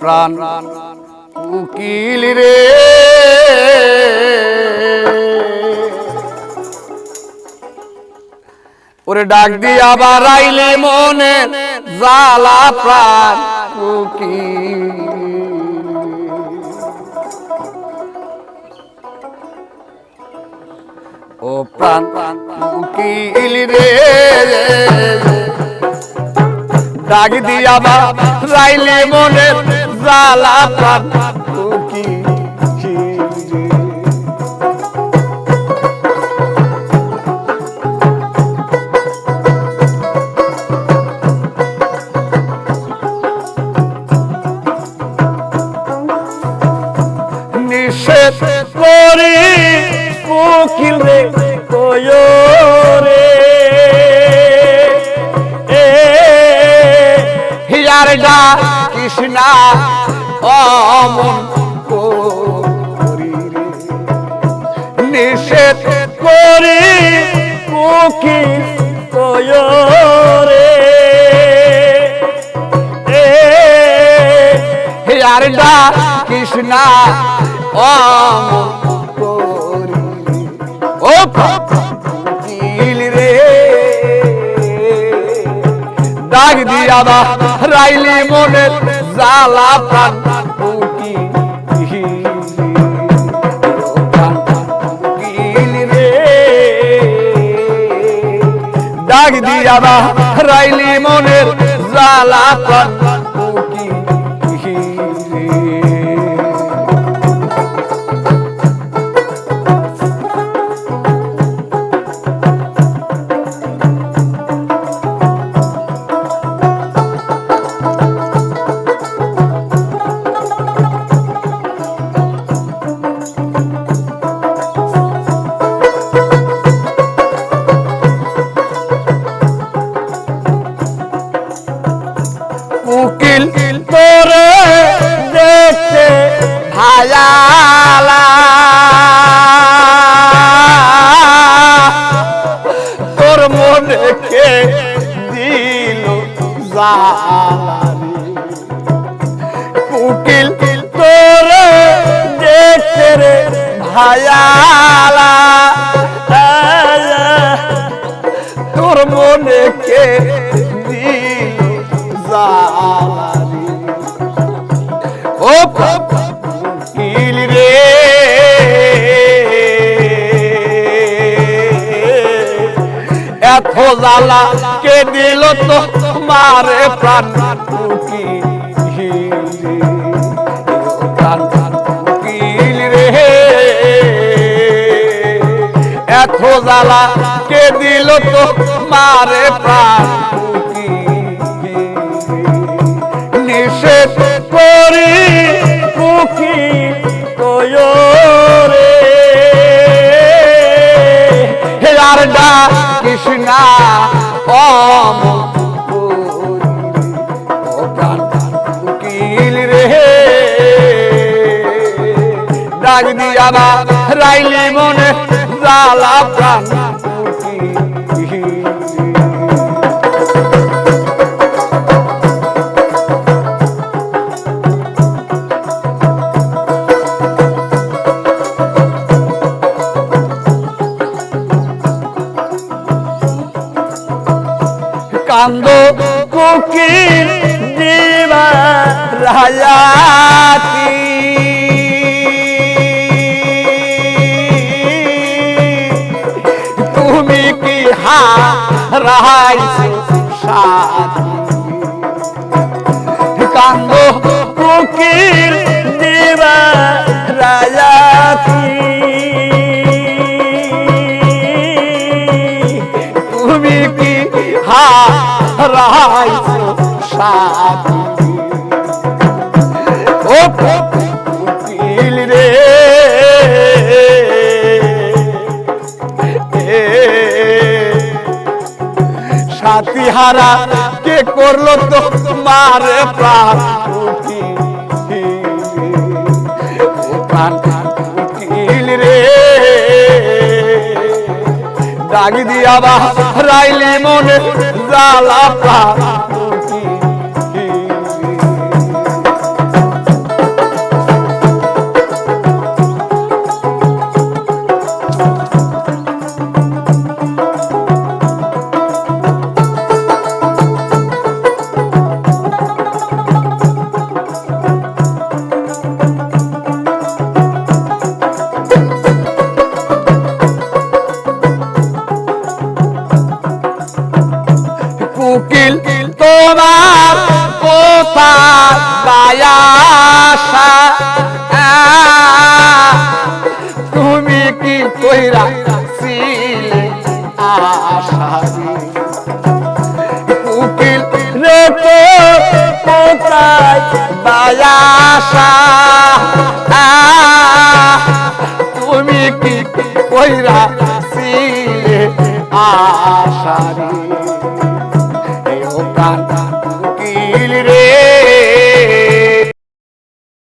প্রাণ। উকিল রে। ওরে ডাক দি আবার আইলে মনে জালা প্রাণ। উকিল। ও প্রাণ। উকিল রে। ডাক দিয়া বা রাইলে মনে জালা উকিল রে। নিষেধ করি উকিল রে কয় হিয়ার কৃষ্ণা অমন নিষেধ করি কয় রে এ হিয়ার কৃষ্ণা অমন ও দিয়া বা রাইলি মনে জালা প্রাণ ডাক দিয়া বা রাইলি মনের জালা প্রাণ উকিল তোরে দেখতে রে ভায়ালা। তোর মনে কে ও কিল রে। এত জ্বালা কে দিল তো মারে প্রাণ? এত জ্বালা, কে দিল তো মারে প্রাণ নিষেধ করি পুকি রে হেয়ার ডা কৃষ্ণা অম ডাক দিয়া রাইলি মনে প্রাণ কান্দ কুকির দিবা রায়াতি সাথী কান্দ কুকির দিবা রায়াতি তুমি কি হা রাইছো সাথী ও সাথী হারা কে করল তোমার প্রাণ? ডাক দিয়া বা রাইলি মনে জালা প্রাণ দিল তোমার কোথায় বায়াসা তুমি কি কইরা ছিলে আশা উকিল রে তো তুমি কি কইরা ছিলে আশা প্রাণ উকিল রে।